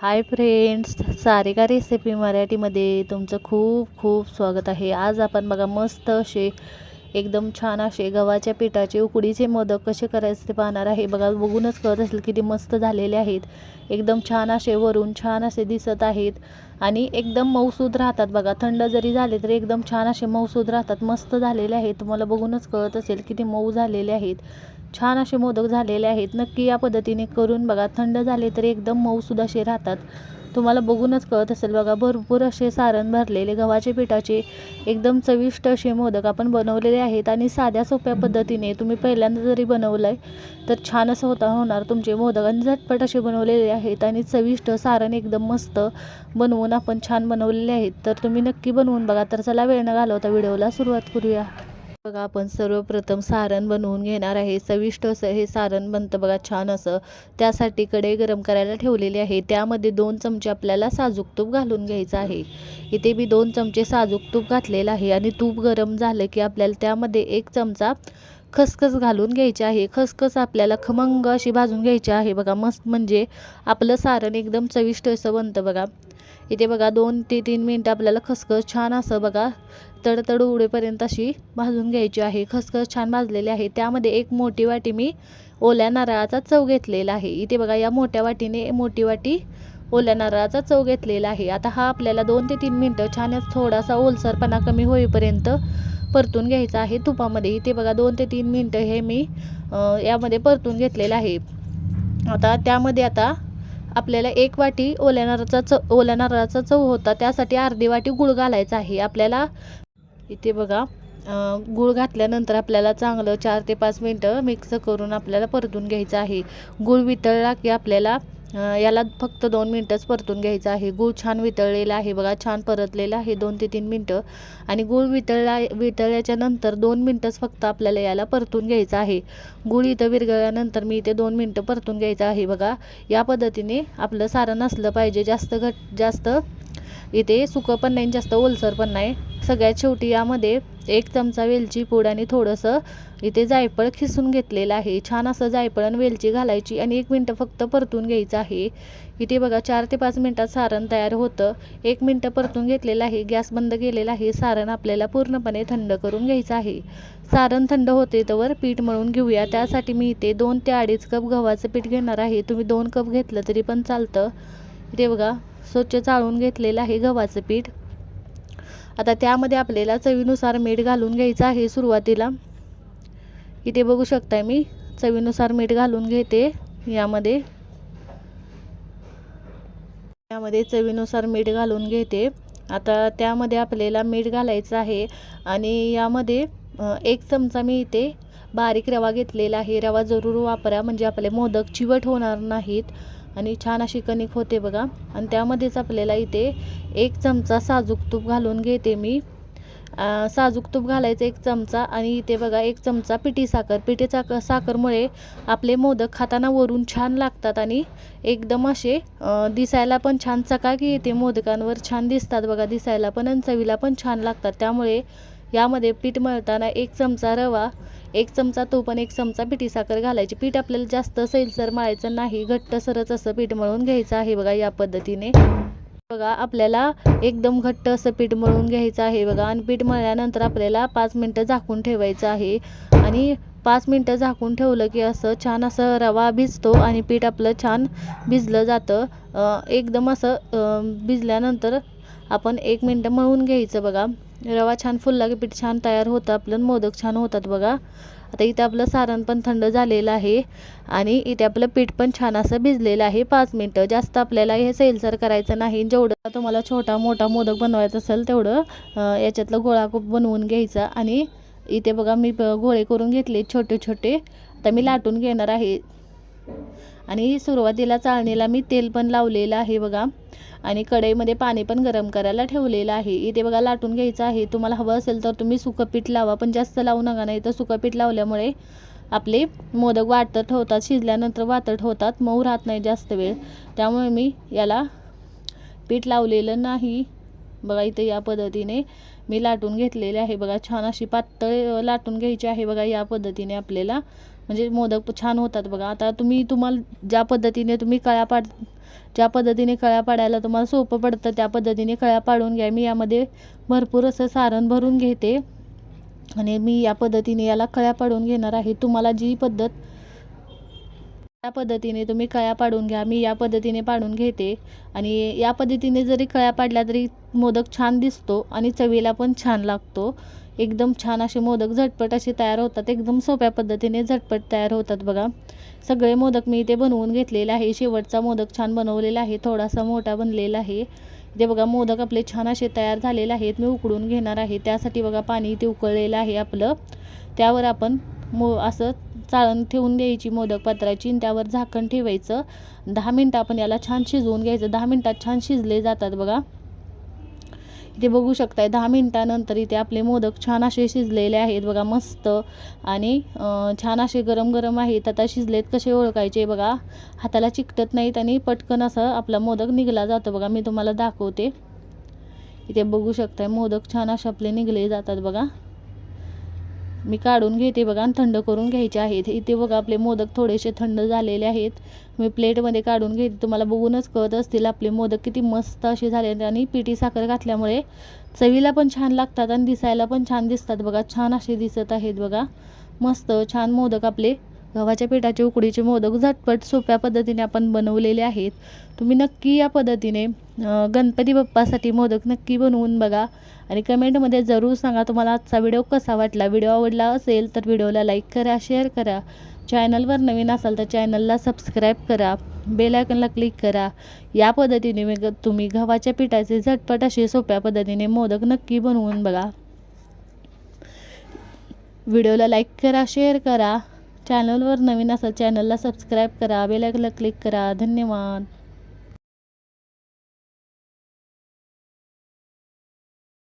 Hi friends Sarika recipe मराठीमध्ये तुमचं खूप खूप स्वागत आहे. आज आपण बघा मस्त असे एकदम छान असे गव्हाच्या पिठाचे उकडीचे मोदक कसे करायचे ते पाहणार आहे. बघा बघूनच कळत असेल किती मस्त झालेले आहेत. एकदम छान असे वरून छान असे दिसत आहेत. आणि एकदम मऊसूद राहतात बघा. थंड जरी झाले तरी एकदम छान असे मऊसूद राहतात. मस्त झालेले आहेत. तुम्हाला बघूनच कळत असेल किती मऊ झालेले आहेत. छान असे मोदक झालेले आहेत. नक्की या पद्धतीने करून बघा. थंड झाले तरी एकदम मऊसुद्धा असे राहतात. तुम्हाला बघूनच कळत असेल बघा भरपूर असे सारण भरलेले गव्हाचे पिठाचे एकदम चविष्ट असे मोदक आपण बनवलेले आहेत आणि साध्या सोप्या पद्धतीने तुम्ही पहिल्यांदा जरी बनवलं आहे तर छान असं होता होणार तुमचे मोदक. आणि झटपट असे बनवलेले आहेत आणि चविष्ट सारण एकदम मस्त बनवून आपण छान बनवलेले आहेत. तर तुम्ही नक्की बनवून बघा. तर चला वेळ न घालवता व्हिडिओला सुरुवात करूया. बघा आपण सर्वप्रथम सारण बनवून घेणार आहे. चविष्ट असं हे सारण बनतं बघा छान असं. त्यासाठी कढई गरम करायला ठेवलेली आहे. त्यामध्ये दोन चमचे आपल्याला साजूक तूप घालून घ्यायचं आहे. इथे मी दोन चमचे साजूक तूप घातलेलं आहे आणि तूप गरम झालं की आपल्याला त्यामध्ये एक चमचा खसखस घालून घ्यायची आहे. खसखस आपल्याला खमंग अशी भाजून घ्यायची आहे बघा मस्त. म्हणजे आपलं सारण एकदम चविष्ट असं बनतं बघा. इथे बघा दोन ते तीन मिनटं आपल्याला खसखस छान असं बघा तडतड उडेपर्यंत अशी भाजून घ्यायची आहे. खसखस छान भाजलेली आहे. त्यामध्ये एक मोठी वाटी मी ओल्या नारळाचा चव घेतलेला आहे. इथे बघा या मोठ्या वाटीने मोठी वाटी ओल्या नारळाचा चव घेतलेला आहे. आता हा आपल्याला दोन ते तीन मिनटं छान थोडासा ओलसरपणा कमी होईपर्यंत परतून घ्यायचा आहे तुपामध्ये. इथे बघा दोन ते तीन मिनटं हे मी यामध्ये परतून घेतलेलं आहे. आता त्यामध्ये आता आपल्याला एक वाटी ओल्या नारळाचा च ओल्या नारळाचा चव होता. त्यासाठी अर्धी वाटी गुळ घालायचा आहे. आपल्याला इथे बघा गूळ घातल्यानंतर आपल्याला चांगलं चार ते पाच मिनटं मिक्स करून आपल्याला परतून घ्यायचं आहे. गूळ वितळला की आपल्याला याला फक्त दोन मिनटंच परतून घ्यायचं आहे. गूळ छान वितळलेला आहे बघा छान परतलेला आहे दोन ते तीन मिनटं. आणि गूळ वितळला वितळल्याच्या नंतर दोन मिनटंच फक्त आपल्याला याला परतून घ्यायचं आहे. गूळ इथं विरघळल्यानंतर मी इथे दोन मिनटं परतून घ्यायचं आहे बघा. या पद्धतीने आपलं सारण असलं पाहिजे. जास्त घट जास्त इथे सुकं पण नाही जास्त ओलसर पण नाही. सगळ्यात शेवटी यामध्ये एक चमचा वेलची पूड आणि थोडंसं इथे जायफळ खिसून घेतलेलं आहे. छान असं जायफळ आणि वेलची घालायची आणि एक मिनटं फक्त परतून घ्यायचं आहे. इथे बघा चार ते पाच मिनटात सारण तयार होतं. एक मिनटं परतून घेतलेलं आहे. गॅस बंद केलेला आहे. सारण आपल्याला पूर्णपणे थंड करून घ्यायचं आहे. सारण थंड होते तर पीठ मळून घेऊया. त्यासाठी मी इथे दोन ते अडीच कप गव्हाचं पीठ घेणार आहे. तुम्ही दोन कप घेतलं तरी पण चालतं. इथे बघा स्वच्छ चाळून घेतलेलं आहे गव्हाचं पीठ. आता त्यामध्ये आपल्याला चवीनुसार मीठ घालून घ्यायचं आहे सुरुवातीला. इथे बघू शकताय मी चवीनुसार मीठ घालून घेते यामध्ये. यामध्ये चवीनुसार मीठ घालून घेते. आता त्यामध्ये आपल्याला मीठ घालायचं आहे आणि यामध्ये एक चमचा मी इथे बारीक रवा घेतलेला आहे. रवा जरूर वापरा म्हणजे आपले मोदक चिवट होणार नाहीत. आणि छान अशी कणिक होते बघा. आणि त्यामध्येच आपल्याला इथे एक चमचा साजूक तूप घालून घेते मी. साजूक तूप घालायचं एक चमचा आणि इथे बघा एक चमचा पिठी साखर. पिठी साखर साखरमुळे आपले मोदक खाताना वरून छान लागतात आणि एकदम असे दिसायला पण छान चकाकी येते. मोदकांवर छान दिसतात बघा दिसायला पण आणि चवीला पण छान लागतात. त्यामुळे यामध्ये पीठ मळताना एक चमचा रवा एक चमचा तूप आणि एक चमचा पिठी साखर घालायची. पीठ आपल्याला जास्त सैलसर मळायचं नाही. घट्ट सरच असं पीठ मळून घ्यायचं आहे बघा या पद्धतीने. बघा आपल्याला एकदम घट्ट असं पीठ मळून घ्यायचं आहे बघा. आणि पीठ मळल्यानंतर आपल्याला पाच मिनटं झाकून ठेवायचं आहे. आणि पाच मिनटं झाकून ठेवलं की असं छान असं रवा भिजतो आणि पीठ आपलं छान भिजलं जातं. एकदम असं भिजल्यानंतर आपण एक मिनटं मळून घ्यायचं बघा. रवा छान फुलला की पीठ छान तयार होतं आपलं मोदक छान होतात बघा. आता इथे आपलं सारण पण थंड झालेलं आहे आणि इथे आपलं पीठ पण छान असं भिजलेलं आहे पाच मिनटं. जास्त आपल्याला हे सैलसर करायचं नाही. जेवढं तुम्हाला छोटा मोठा मोदक बनवायचा असेल तेवढं याच्यातलं गोळा बनवून घ्यायचा आणि इथे बघा मी गोळे करून घेतले छोटे छोटे आता मी लाटून घेणार आहे. आणि सुरुवातीला चाळणीला मी तेल पण लावलेलं आहे बघा. आणि कढईमध्ये पाणी पण गरम करायला ठेवलेलं आहे. इथे बघा लाटून घ्यायचं आहे. तुम्हाला हवं असेल तर तुम्ही सुकं पीठ लावा पण जास्त लावू नका. नाही तर सुकं पीठ लावल्यामुळे आपले मोदक वाटत होतात शिजल्यानंतर वातट होतात मऊ राहत नाही जास्त वेळ. त्यामुळे मी याला पीठ लावलेलं नाही. बघा इथे या पद्धतीने मी लाटून घेतलेले आहे. बघा छान अशी पातळ लाटून घ्यायची आहे बघा या पद्धतीने आपल्याला. म्हणजे मोदक छान होतात बघा. आता तुम्ही तुम्हाला ज्या पद्धतीने तुम्ही कळ्या पाड ज्या पद्धतीने कळ्या पाडायला तुम्हाला सोपं पडतं त्या पद्धतीने कळ्या पाडून घ्या. मी यामध्ये भरपूर असं सारण भरून घेते. आणि मी या पद्धतीने याला कळ्या पाडून घेणार आहे. तुम्हाला जी पद्धत त्या पद्धतीने तुम्ही कळ्या पाडून घ्या. मी या पद्धतीने पाडून घेते. आणि या पद्धतीने जरी कळ्या पाडल्या तरी मोदक छान दिसतो आणि चवीला पण छान लागतो. एकदम छान असे मोदक झटपट असे तयार होतात. एकदम सोप्या पद्धतीने झटपट तयार होतात बघा. सगळे मोदक मी इथे बनवून घेतलेले आहे. शेवटचा मोदक छान बनवलेला आहे. थोडासा मोठा बनलेला आहे. इथे बघा मोदक आपले छान असे तयार झालेले आहेत. मी उकडून घेणार आहे. त्यासाठी बघा पाणी इथे उकळलेलं आहे आपलं. त्यावर आपण मो असं चाळण ठेवून द्यायची मोदक पात्राची आणि त्यावर झाकण ठेवायचं. दहा मिनटं आपण याला छान शिजवून घ्यायचं. दहा मिनटात छान शिजले जातात बघा. इथे बघू शकताय दहा मिनटानंतर इथे आपले मोदक छान असे शिजलेले आहेत बघा मस्त. आणि छान असे गरम गरम आहेत. आता शिजलेत कसे ओळखायचे बघा. हाताला चिकटत नाहीत आणि पटकन असं आपला मोदक निघला जातो बघा. मी तुम्हाला दाखवते. इथे बघू शकताय मोदक छान असे आपले निघले जातात बघा. मी काढून घेते बघा आणि थंड करून घ्यायचे आहेत. इथे बघा आपले मोदक थोडेसे थंड झालेले आहेत. मी प्लेटमध्ये काढून घेते. तुम्हाला बघूनच कळत असतील आपले मोदक किती मस्त असे झाले आहेत. आणि पिठी साखर घातल्यामुळे चवीला पण छान लागतात आणि दिसायला पण छान दिसतात. बघा छान असे दिसत आहेत बघा. मस्त छान मोदक आपले. गव्हाच्या पिठाचे उकडीचे मोदक झटपट सोप्या पद्धतीने आपण बनवलेले आहेत. तुम्ही नक्की या पद्धतीने गणपती बाप्पासाठी मोदक नक्की बनवून बघा. आणि कमेंटमध्ये जरूर सांगा तुम्हाला आजचा व्हिडिओ कसा वाटला. व्हिडिओ आवडला असेल तर व्हिडिओला लाईक करा शेअर करा. चॅनलवर नवीन असाल तर चॅनलला सबस्क्राईब करा. बेल आयकनला क्लिक करा. या पद्धतीने मी ग- तुम्ही गव्हाच्या पिठाचे झटपट असे सोप्या पद्धतीने मोदक नक्की बनवून बघा. व्हिडिओला लाईक करा शेअर करा. चॅनलवर नवीन असाल चॅनलला सबस्क्राईब करा. बेल आयकनला क्लिक करा. धन्यवाद.